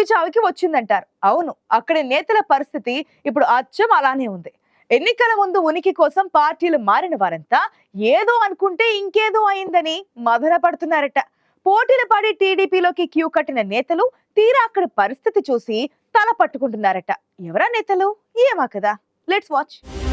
చావికి చావుకి వచ్చిందంటారు. అవును అక్కడి నేతల పరిస్థితి ఇప్పుడు అచ్చం అలానే ఉంది. ఎన్నికల ముందు ఉనికి కోసం పార్టీలు మారిన వారంతా ఏదో అనుకుంటే ఇంకేదో అయిందని మదన పడుతున్నారట. పోటీలు పడి టీడీపీలోకి క్యూ కట్టిన నేతలు తీరా అక్కడ పరిస్థితి చూసి తల పట్టుకుంటున్నారట. ఎవరా నేతలు? ఏమా కదా? Let's watch.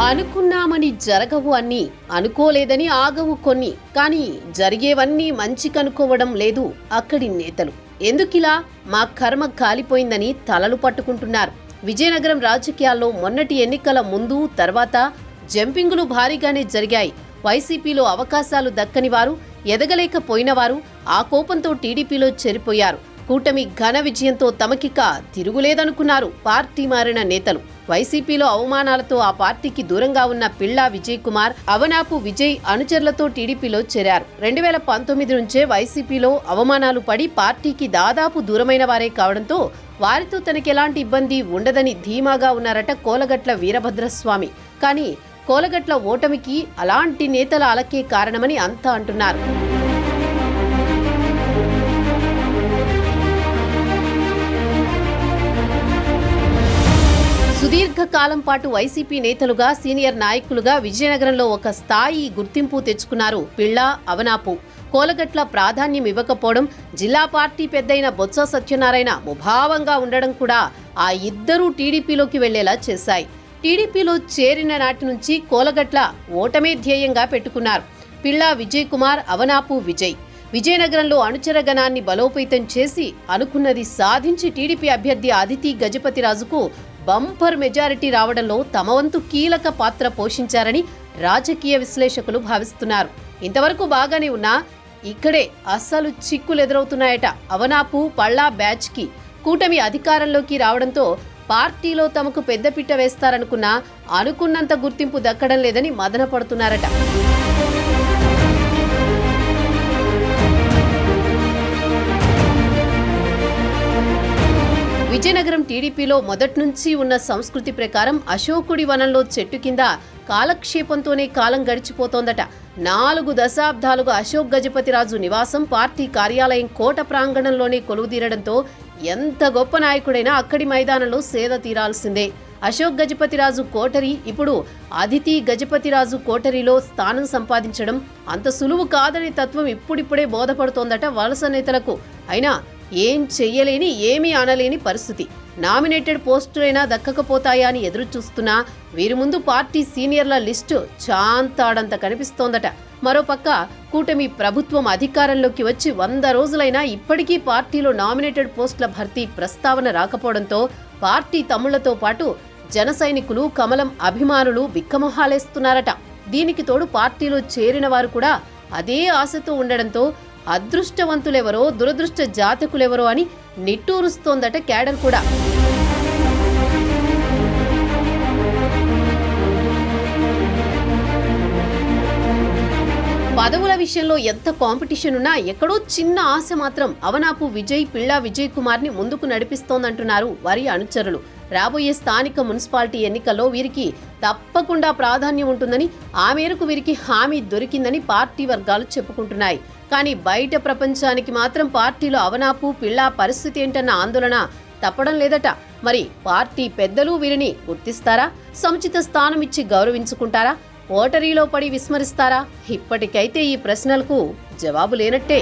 అనుకున్నామని జరగవు అన్ని. అనుకోలేదని ఆగవు కొన్ని. కానీ జరిగేవన్నీ మంచి కనుక్కోవడం లేదు అక్కడి నేతలు. ఎందుకిలా? మా కర్మ కాలిపోయిందని తలలు పట్టుకుంటున్నారు. విజయనగరం రాజకీయాల్లో మొన్నటి ఎన్నికల ముందు తర్వాత జంపింగులు భారీగానే జరిగాయి. వైసీపీలో అవకాశాలు దక్కని వారు ఎదగలేకపోయినవారు ఆ కోపంతో టీడీపీలో చేరిపోయారు. కూటమి ఘన విజయంతో తమకిక తిరుగులేదనుకున్నారు. పార్టీ మారిన నేతలు. వైసీపీలో అవమానాలతో ఆ పార్టీకి దూరంగా ఉన్న పిళ్ళా విజయ్ కుమార్ అవనాపు విజయ్ అనుచరులతో టీడీపీలో చేరారు. రెండు వేల పంతొమ్మిది నుంచే వైసీపీలో అవమానాలు పడి పార్టీకి దాదాపు దూరమైన వారే కావడంతో వారితో తనకెలాంటి ఇబ్బంది ఉండదని ధీమాగా ఉన్నారట కోలగట్ల వీరభద్రస్వామి. కానీ కోలగట్ల ఓటమికి అలాంటి నేతల అలకే కారణమని అంతా అంటున్నారు. దీర్ఘకాలం పాటు వైసీపీ నేతలుగా సీనియర్ నాయకులుగా విజయనగరంలో ఒక స్థాయి గుర్తింపు తెచ్చుకున్నారు పిళ్ళ అవనాపు. కోలగట్ల ప్రాధాన్యం ఇవ్వకపోవడం జిల్లా పార్టీ పెద్దయిన బొత్స సత్యనారాయణ ముభావంగా ఉండడం కూడా ఆ ఇద్దరూ టీడీపీలోకి వెళ్ళేలా చేశాయి. టీడీపీలో చేరిన నాటి నుంచి కోలగట్ల ఓటమే ధ్యేయంగా పెట్టుకున్నారు. పిళ్ళ విజయ్ కుమార్ అవనాపు విజయ్. విజయనగరంలో అనుచరగణాన్ని బలోపేతం చేసి అనుకున్నది సాధించి టీడీపీ అభ్యర్థి అదితి గజపతిరాజుకు బంపర్ మెజారిటీ రావడంలో తమ వంతు కీలక పాత్ర పోషించారని రాజకీయ విశ్లేషకులు భావిస్తున్నారు. ఇంతవరకు బాగానే ఉన్నా ఇక్కడే అస్సలు చిక్కులు ఎదురవుతున్నాయట. అవనాపు పళ్ళా బ్యాచ్కి కూటమి అధికారంలోకి రావడంతో పార్టీలో తమకు పెద్దపీట వేస్తారనుకున్నా అనుకున్నంత గుర్తింపు దక్కడం లేదని మదనపడుతున్నారట విజయనగరం టీడీపీలో మొదట్నుంచి ఉన్న సంస్కృతి ప్రకారం అశోకుడి వనంలో చెట్టు కింద కాలక్షేపంతోనే కాలం గడిచిపోతోందట. నాలుగు దశాబ్దాలుగా అశోక్ గజపతిరాజు నివాసం పార్టీ కార్యాలయం కోట ప్రాంగణంలోనే కొలువుదీరడంతో ఎంత గొప్ప నాయకుడైనా అక్కడి మైదానంలో సేద తీరాల్సిందే. అశోక్ గజపతిరాజు కోటరి ఇప్పుడు అదితి గజపతిరాజు కోటరిలో స్థానం సంపాదించడం అంత సులువు కాదనే తత్వం ఇప్పుడిప్పుడే బోధపడుతోందట వలస నేతలకు. అయినా ఏం చెయ్యలేని ఏమీ అనలేని పరిస్థితి. నామినేటెడ్ పోస్టులైనా దక్కకపోతాయా అని ఎదురు చూస్తున్నా వీరి ముందు పార్టీ సీనియర్ల లిస్టు చాంతాడంత కనిపిస్తోందట. మరోపక్క కూటమి ప్రభుత్వం అధికారంలోకి వచ్చి వంద రోజులైనా ఇప్పటికీ పార్టీలో నామినేటెడ్ పోస్టుల భర్తీ ప్రస్తావన రాకపోవడంతో పార్టీ తమ్ముళ్ళతో పాటు జన సైనికులు కమలం అభిమానులు బిక్కమొహాలేస్తున్నారట. దీనికి తోడు పార్టీలో చేరిన వారు కూడా అదే ఆశతో ఉండడంతో అదృష్టవంతులెవరో దురదృష్ట జాతకులెవరో అని నిట్టూరుస్తోందట క్యాడర్ కూడా. పదవుల విషయంలో ఎంత కాంపిటీషన్ ఉన్నా ఎక్కడో చిన్న ఆశ మాత్రం అవనాపు విజయ్ పిళ్ళా విజయ్ కుమార్ని ముందుకు నడిపిస్తోందంటున్నారు వారి అనుచరులు. రాబోయే స్థానిక మున్సిపాలిటీ ఎన్నికల్లో వీరికి తప్పకుండా ప్రాధాన్యం ఉంటుందని ఆ మేరకు వీరికి హామీ దొరికిందని పార్టీ వర్గాలు చెప్పుకుంటున్నాయి. కానీ బయట ప్రపంచానికి మాత్రం పార్టీలో అవనాపు పిళ్ళా పరిస్థితి ఏంటన్న ఆందోళన తప్పడం లేదట. మరి పార్టీ పెద్దలు వీరిని గుర్తిస్తారా? సముచిత స్థానం ఇచ్చి గౌరవించుకుంటారా? ఓటరీలో పడి విస్మరిస్తారా? ఇప్పటికైతే ఈ ప్రశ్నలకు జవాబు లేనట్టే.